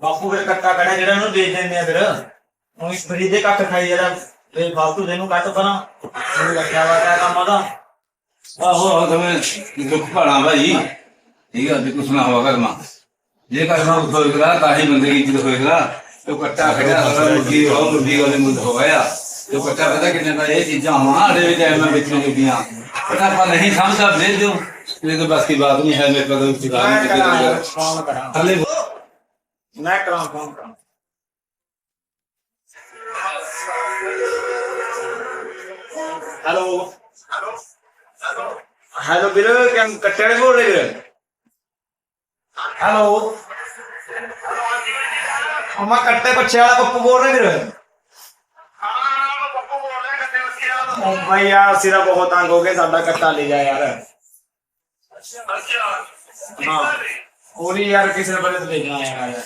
ਬਾਪੂ ਫਿਰ ਕੱਟਾ ਕੜਾ ਜਿਹੜਾ ਉਹਨੂੰ ਵੇਚ ਦਿੰਦੇ ਆ ਫਿਰ। ਉਹ ਫਰੀ ਦੇ ਕੱਟ ਖਾਈ ਜਿਹੜਾ ਵੇ ਫਾਲਤੂ ਦੇ ਨੂੰ ਕੱਟ ਪਰਾਂ। ਇਹਨੂੰ ਲੱਗਿਆ ਵਾ ਤਾਂ ਕੰਮ ਦਾ ਆਹੋ ਆਹੋ ਤੁਮੇ ਦੁੱਖ ਭਾਣਾ ਭਾਈ। ਠੀਕ ਆ ਵੀ ਕੁਛ ਨਾ ਹੋਗਾ ਕਰਮਾ। ਜੇ ਕਰਮਾ ਹੋਏਗਾ ਤਾਂ ਹੀ ਬੰਦੇ ਦੀ ਇੱਜ਼ਤ ਹੋਏਗਾ। ਤੋ ਕੱਟਾ ਖੜਾ ਹੋਣਾ ਮੁਰਗੀ ਹੋ ਮੁਰਗੀ ਵਾਲੇ ਮੁੰਦ ਹੋ ਗਿਆ ਤੋ ਕੱਟਾ ਪਤਾ ਕਿੰਨੇ ਦਾ ਇਹ ਚੀਜ਼ਾਂ ਹਮਾਰੇ ਵੀ ਟਾਈਮ ਨਾਲ ਵਿਕਣ ਲੱਗੀਆਂ ਪਤਾ ਪਰ ਨਹੀਂ ਸਮਝਦਾ ਭੇਜ ਦਿਓ। ਇਹ ਤਾਂ ਬਸ ਕੀ ਬਾਤ ਨਹੀਂ ਹੈ ਮੇਰੇ ਕੋਲ ਚਿਕਾਰ ਨਹੀਂ ਕਰਦੇ ਹਲੇ ਮੈਂ ਕਰਾਂ ਫੋਨ ਕਰਾਂ। ਹੈਲੋ। ਹੈਲੋ ਵੀਰ ਕਿੰ ਕੱਟੇ ਵਾਲੇ ਬੋਲ ਰਹੇ ਵੀਰ? ਹੈਲੋ। ਅਮਾ ਕੱਟੇ ਬੱਚੇ ਵਾਲਾ ਪੱਪੂ ਬੋਲ ਰਹੇ ਵੀਰ। ਉਹ ਭਾਈ ਯਾਰ ਸਿਰਾ ਬਹੁਤ ਤੰਗ ਹੋ ਗਏ ਸਾਡਾ ਕੱਟਾ ਲੈ ਜਾ ਯਾਰ। ਹਾਂ। ਉਹਦੀ ਯਾਰ ਕਿਸੇ ਬੜੇ ਲੈ ਜਾਣਾ ਯਾਰ।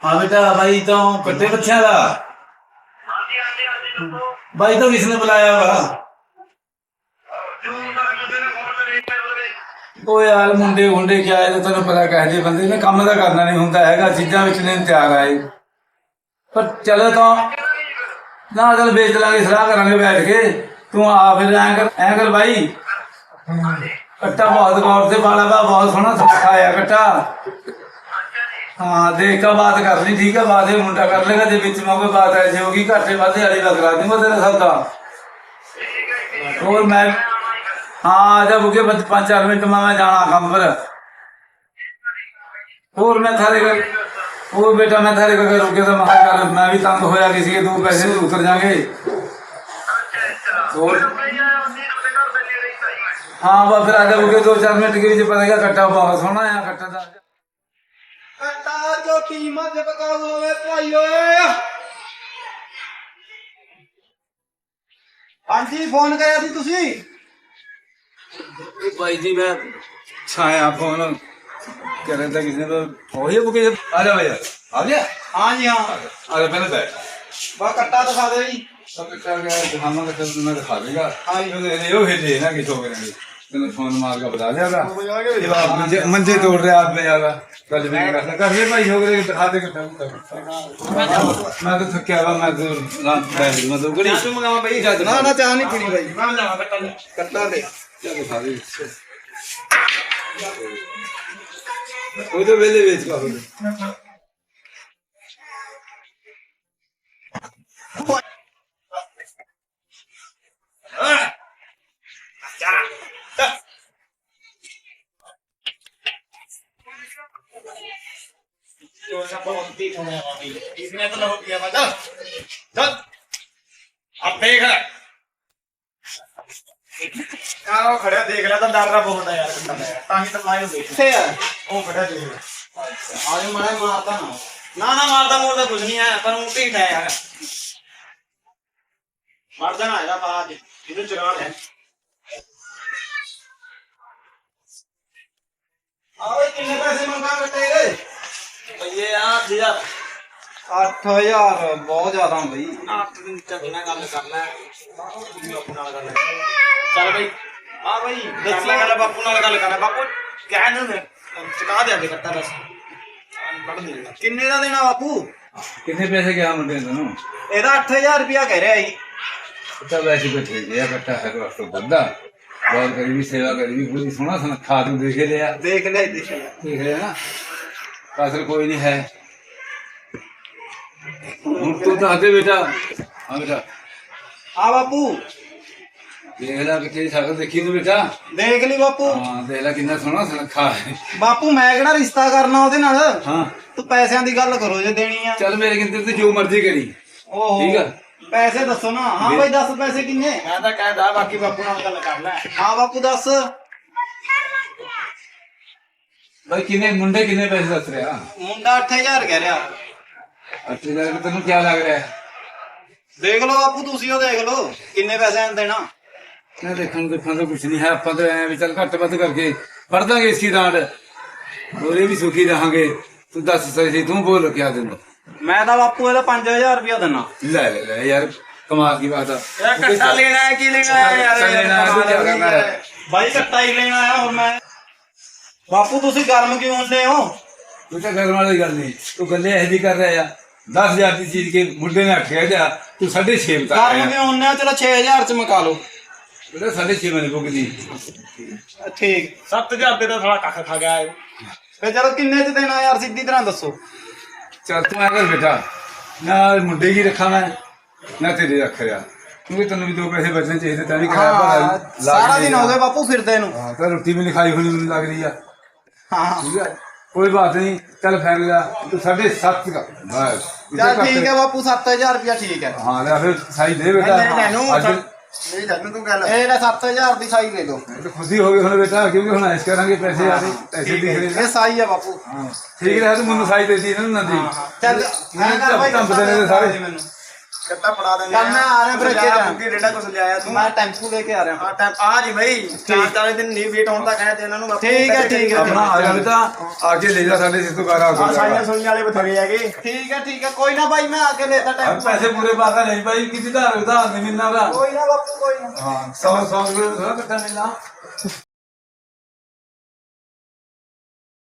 ਬੇਟਾ, ਬਾਈ ਤੂੰ ਕੱਟੇ ਬੱਚਿਆਂ ਦਾ ਬਾਈ ਤੋਂ ਕਿਸ ਨੇ ਬੁਲਾਇਆ ਵਾ ਉਹ ਯਾਰ ਮੁੰਡੇ ਹੁੰਦੇ ਕਿਆ ਇਹ ਤੈਨੂੰ ਪਤਾ ਕਹੇ ਜੇ ਬੰਦੇ ਨੇ ਕੰਮ ਦਾ ਕਰਨਾ ਨਹੀਂ ਹੁੰਦਾ, ਹੈਗਾ, ਚੀਜ਼ਾਂ ਵਿੱਚ ਨੇ ਤਿਆਰ ਆਏ। ਪਰ ਚਲੋ ਤਾਂ ਨਾ ਚਲ ਵੇਚ ਲਾਂਗੇ, ਸਲਾਹ ਕਰਾਂਗੇ ਬੈਠ ਕੇ। ਤੂੰ ਆ ਫਿਰ ਐਂ ਕਰ ਐਂ ਕਰ ਭਾਈ ਕੱਟਾ ਬਹੁਤ ਗੌਰ ਤੇ ਵਾਲਾ ਵਾ, ਬਹੁਤ ਸੋਹਣਾ ਸੌਖਾ ਆਇਆ ਕੱਟਾ। ਹਾਂ, ਦੇਖ ਕੇ ਬਾਤ ਕਰ ਲਈ ਠੀਕ ਹੈ ਬਾਤ ਇਹ ਮੁੰਡਾ ਕਰ ਲੇਗਾ, ਜੇ ਵਿੱਚ ਮਾ ਕੋਈ ਬਾਤ ਐਸੀ ਹੋਗੀ ਘਾਟੇ ਵਾਧੇ ਵਾਲੀ ਦਾ ਕਰਾ ਦੂੰਗਾ ਤੇਰਾ ਸੌਦਾ। ਹੋਰ ਮੈਂ, ਹਾਂ ਜਦ ਬੁਕੇ ਬੰਦ 5-4 ਮਿੰਟ ਮੈਂ ਜਾਣਾ ਕੰਮ ਪਰ। ਹੋਰ ਮੈਂ ਥਾਰੇ ਕਰ ਹੋਰ ਬੇਟਾ ਮੈਂ ਥਾਰੇ ਕਰ ਰੁਕੇ ਤਾਂ ਮਹਾ ਕਰ ਮੈਂ ਵੀ ਤੰਗ ਹੋਇਆ ਕਿਸੇ ਕੇ ਦੋ ਪੈਸੇ ਵੀ ਉਤਰ ਜਾਗੇ ਹਾਂ ਬਾ ਫਿਰ ਆ ਜਾ ਬੁਕੇ 2-4 ਮਿੰਟ ਕੇ ਵਿੱਚ ਪਤਾ ਕੱਟਾ ਬਹੁਤ ਸੋਹਣਾ ਆ ਕੱਟਾ ਦਾ ਕੱਟਾ ਜੋ ਕੀਮਤ ਬਕਾ ਹੋਵੇ ਭਾਈ ਓਏ। ਹਾਂਜੀ ਫੋਨ ਕਰਿਆ ਸੀ ਤੁਸੀਂ? ਭਾਈ ਜੀ ਮੈਂ ਛਾਇਆ ਫੋਨ। ਕਰ ਰਿਹਾ था किसी ने तो हो ही बुके आ जा भैया आ गया ਹਾਂਜੀ ਹਾਂ आ जा पहले बैठ ਬਾ ਕੱਟਾ ਦਿਖਾ ਦੇ ਜੀ सब कर गया दिखावा का चल मैं दिखा देगा हाँ जी। ये ये भेजे ना कि तो करेंगे मैंने फोन मार का बता दिया था मंजे मंजे तोड़ रहे हाथ में ज्यादा कल भी नहीं करता कर ले भाई हो गए दिखा दे मैं तो थक गया मैं तो रात बैठ मैं तो गड़ी ਤੂੰ ਮੰਗਾਵਾ ਬਈ ਜਾ ਨਾ ਨਾ ਚਾਹ ਨਹੀਂ ਪੀਣੀ ਬਾਈ ਮੈਂ ਲਿਆਵਾਂ ਕੱਟਾ ਕੱਟਾ ਦੇ क्या दिखा दे वो तो वेले बेच का हो इसने तो लहो किया बजा चल अब देख ਕਾਹ ਖੜਿਆ ਦੇਖ ਲਿਆ ਤਾਂ ਡਰ ਰਾ ਬਹੁਤ ਆ ਯਾਰ ਕੰਡਾ ਦਾ ਯਾਰ। ਤਾਂ ਹੀ ਤਾਂ ਲਾਇਓ ਦੇਖ ਕਿੱਥੇ ਆ ਉਹ ਦੇਖ ਲਿਆ ਆਜੋ ਮਾਰੇ ਮਾਰਦਾ ਨਾ। ਨਾ ਨਾ ਮਾਰਦਾ ਮੋਰਦਾ ਕੁਝ ਨਹੀਂ ਹੈ ਪਰ ਉਹ ਢੀਠ ਹੈ। ਯਾਰ ਮਰਦਾ ਨਾ ਇਹਦਾ ਬਾਅਦ ਇਹਨੂੰ ਚੁਰਾ ਲੈ। ਆਵੇ ਕਿੰਨੇ ਪੈਸੇ ਮੰਗਾ ਕੱਟੇ ਭਈਏ ਆ ਦਿਆ 8000 ਬਹੁਤ ਜ਼ਿਆਦਾ ਬਈ। ਅੱਠ ਦਿਨ ਤੱਕ ਨਾ ਗੱਲ ਕਰ ਲੈ। ਬਾਪੂ ਨਾਲ ਗੱਲ ਚੱਲ ਬਈ। ਆ ਬਈ ਦੱਸ ਗੱਲ ਬਾਪੂ ਨਾਲ ਗੱਲ ਕਰ ਲੈ। ਬਾਪੂ ਕਹਿ ਨੂੰ ਚੁਕਾ ਦੇ ਅੱਗੇ ਕਰਤਾ ਬਸ। ਕਿੰਨੇ ਦਾ ਦੇਣਾ ਬਾਪੂ? ਕਿੰਨੇ ਪੈਸੇ ਗਿਆ ਮੁੰਡੇ ਨੂੰ ਇਹਦਾ 8000 ਰੁਪਿਆ ਕਹਿ ਰਿਹਾ ਜੀ। ਉੱਚਾ ਵੈਸੇ ਬੈਠੇ ਗਿਆ ਇਕੱਠਾ ਹੈ ਕੋ ਅਸਲ ਬੰਦਾ ਬਹੁਤ ਕਰੀ ਵੀ ਸੇਵਾ ਕਰੀ ਵੀ ਬੁੜੀ ਸੋਹਣਾ ਸੰਖਾ ਤੂੰ ਦੇਖ ਲਿਆ। ਦੇਖ ਲੈ ਦੇਖ ਲੈ ਨਾ। ਅਸਲ ਕੋਈ ਨਹੀਂ ਹੈ। ਹੁਣ ਤੂੰ ਦੱਸ ਦੇ ਬੇਟਾ। ਆ ਬੇਟਾ। ਆ ਬਾਪੂ। ਦੇਖ ਲੈ ਕਿੱਥੇ ਸ਼ਕਲ ਦੇਖੀ ਤੂੰ ਬੇਟਾ। ਦੇਖ ਲਈ ਬਾਪੂ। ਹਾਂ ਦੇਖ ਲੈ ਕਿੰਨਾ ਸੋਹਣਾ ਸੁਨੱਖਾ ਹੈ। ਬਾਪੂ ਮੈਂ ਕਿਹੜਾ ਰਿਸ਼ਤਾ ਕਰਨਾ ਉਹਦੇ ਨਾਲ? ਹਾਂ। ਤੂੰ ਪੈਸਿਆਂ ਦੀ ਗੱਲ ਕਰੋ ਜੇ ਦੇਣੀ ਆ। ਚੱਲ ਮੇਰੇ ਕਿੰਨੇ ਤੂੰ ਜੋ ਮਰਜ਼ੀ ਕਰੀ। ਓਹੋ ਠੀਕ ਆ। ਪੈਸੇ ਦੱਸੋ ਨਾ। ਹਾਂ ਬਾਈ ਦੱਸ ਪੈਸੇ ਕਿੰਨੇ? ਮੈਂ ਤਾਂ ਕਹਿਦਾ ਬਾਕੀ ਬਾਪੂ ਨਾਲ ਗੱਲ ਕਰ ਲੈ। ਹਾਂ ਬਾਪੂ ਦੱਸ। ਭਾਈ ਕਿੰਨੇ ਮੁੰਡੇ ਕਿੰਨੇ ਪੈਸੇ ਦੱਸ ਰਿਹਾ? ਮੁੰਡਾ 8000 ਕਹਿ ਰਿਹਾ। ਅੱਛਾ ਲੱਗ ਤੈਨੂੰ ਕੀ ਲੱਗ ਰਿਹਾ? ਹੈ ਦੇਖ ਲਓ ਬਾਪੂ ਤੁਸੀਂ ਉਹ ਦੇਖ ਲਓ। ਕਿੰਨੇ ਪੈਸੇ ਦੇਣਾ। ਮੈਂ ਦੇਖਣ ਨੂੰ ਦੇਖਣ ਦਾ ਨਹੀਂ ਹੈ ਆਪਾਂ ਤਾਂ ਐ ਵੀ ਚੱਲ ਘੱਟ ਵੱਧ ਕਰਕੇ ਫੜ ਦਾਂਗੇ ਇਸ ਹੋਰੇ ਵੀ ਸੁਖੀ ਰਹਾਂਗੇ। ਤੂੰ ਦੱਸ ਸਹੀ ਤੂੰ ਬੋਲ ਕਿਆ ਦਿੰਦਾ? ਮੈਂ ਤਾਂ ਬਾਪੂ ਇਹਦਾ 5000 ਰੁਪਇਆ ਦਿੰਨਾ ਲੈ ਲੈ ਲੈ ਯਾਰ ਕਮਾਲ ਦੀ ਬਾਤ ਆ। ਯਾਰ ਕੱਟਾ ਲੈਣਾ ਹੈ ਕੀ ਲੈਣਾ ਹੈ ਯਾਰ? ਲੈਣਾ ਕੱਟਾ ਹੀ? ਲੈਣਾ ਹੈ ਹੋਰ ਮੈਂ। ਬਾਪੂ ਤੁਸੀਂ ਗਰਮ ਕਿਉਂ ਹੁੰਦੇ ਹੋ? ਤੂੰ ਤਾਂ ਗਰਮ ਵਾਲੀ ਗੱਲ ਨਹੀਂ। ਤੂੰ ਗੱਲੇ ਇਹ ਵੀ ਕਰ ਰਿਹਾ ਆ। 10000 ਦੀ ਚੀਜ਼ ਕੇ ਮੁੰਡੇ ਨੇ 8000 ਤੂੰ 6.5 ਬਤਾ ਗਰਮ ਕਿਉਂ ਹੁੰਦੇ ਹੋ? ਚਲੋ 6000 ਚ ਮਕਾ ਲਓ। ਬੇਟਾ 6.5 ਮੈਨੇ ਬੁੱਕਦੀ ਠੀਕ। 7000 ਦੇ ਤਾਂ ਸਾਲਾ ਕੱਖ ਖਾ ਗਿਆ ਇਹ ਫੇ ਚਲੋ ਕਿੰਨੇ ਚ ਦੇਣਾ ਯਾਰ ਸਿੱਧੀ ਤਰ੍ਹਾਂ ਦੱਸੋ। ਚੱਲ ਤੂੰ ਆ ਕਰ ਬੇਟਾ ਨਾ ਮੁੰਡੇ ਕੀ ਰੱਖਾਂ ਮੈਂ? ਨਾ ਤੇਰੇ ਰੱਖ ਰਿਆ। ਕਿਉਂਕਿ ਤੈਨੂੰ ਵੀ ਦੋ ਪੈਸੇ ਬਚਣੇ ਚਾਹੀਦੇ ਤਾਂ ਵੀ ਕਿਰਾਇਆ ਹਾਂ ਲਾ ਸਾਰਾ ਦਿਨ ਹੋ ਗਏ ਬਾਪੂ ਫਿਰਦੇ ਨੂੰ ਹਾਂ ਤਾਂ ਰੋਟੀ ਵੀ ਨਹੀਂ ਖਾਈ ਹੋਣੀ ਮੈਨੂੰ ਲੱਗ ਰਹੀ ਆ। ਹਾਂ। ਠੀਕ ਹੈ ਕੋਈ ਬਾਤ ਨਹੀਂ ਚੱਲ ਫੈਨ ਲਿਆ ਤੂੰ 7.5 ਦਾ ਬਸ। ਚੱਲ ਠੀਕ ਹੈ ਬਾਪੂ 7000 ਰੁਪਇਆ ਠੀਕ ਹੈ। ਹਾਂ ਲੈ ਫਿਰ ਸਾਈ ਦੇ ਬੇਟਾ। ਅੱਜ ਨਹੀਂ ਤੈਨੂੰ ਤੂੰ ਗੱਲ ਇਹ ਲੈ 7000 ਦੀ ਸਾਈ ਦੇ ਦਿਓ। ਤਾਂ ਖੁਸ਼ੀ ਹੋ ਗਈ ਹੁਣ ਬੇਟਾ ਕਿਉਂਕਿ ਹੁਣ ਐਸ ਕਰਾਂਗੇ ਪੈਸੇ ਆ ਰਹੇ ਪੈਸੇ ਦਿਖ ਰਹੇ ਨੇ। ਇਹ ਸਾਈ ਆ ਬਾਪੂ। ਹਾਂ ਠੀਕ ਰਿਹਾ ਤੂੰ ਮੈਨੂੰ ਸਾਈ ਦੇਤੀ ਇਹਨਾਂ ਨੂੰ ਨਾ ਦੀ। ਚੱਲ ਮੈਂ ਕਰ ਬਾਈ ਧੰਬ ਦੇਣੇ ਨੇ ਸਾਰੇ ਮੈਨੂੰ। ਕੱਟਾ ਫੜਾ ਦੇਣੇ ਚੱਲ ਮੈਂ ਆ ਰਿਹਾ ਫਿਰ ਇੱਥੇ ਜਾ। ਬੁੱਕੀ ਰੇਡਾ ਕੁਛ ਲਿਆਇਆ ਤੂੰ। ਮੈਂ ਟੈਂਪੂ ਲੈ ਕੇ ਆ ਰਿਹਾ। ਆ ਟਾਈਮ ਆ ਜੀ ਬਈ ਚਾਰ ਚਾਰ ਦਿਨ ਨਹੀਂ ਵੇਟ ਹੋਣ ਦਾ ਕਹੇ ਤੇ ਇਹਨਾਂ ਨੂੰ ਬਾਪੂ ਠੀਕ ਹੈ, ਠੀਕ ਹੈ। ਆਪਣਾ ਆ ਜਾ ਬੇਟਾ ਆ ਕੇ ਲੈ ਜਾ ਸਾਡੇ ਸਿੱਧੂ ਘਰ ਆ ਆ ਸਾਈਆਂ ਸੁਈਆਂ ਵਾਲੇ ਬਥੇਰੇ ਹੈਗੇ। ਠੀਕ ਹੈ ਠੀਕ ਹੈ ਕੋਈ ਨਾ ਬਾਈ ਮੈਂ ਆ ਕੇ ਲੈਦਾ ਟੈਂਪੂ। ਪੈਸੇ ਪੂਰੇ ਪਾਤਾ ਨਹੀਂ ਭਾਈ ਕਿਤੇ ਧਾਰ ਉਧਾਰ ਨਹੀਂ ਮਿਲਣਾ ਦਾ ਕੋਈ ਨਾ ਬਾਪੂ ਕੋਈ ਨਾ। ਹਾਂ 100 100 ਰੁਪਏ ਥੋੜਾ ਕੱਟਾ ਮਿਲਣਾ।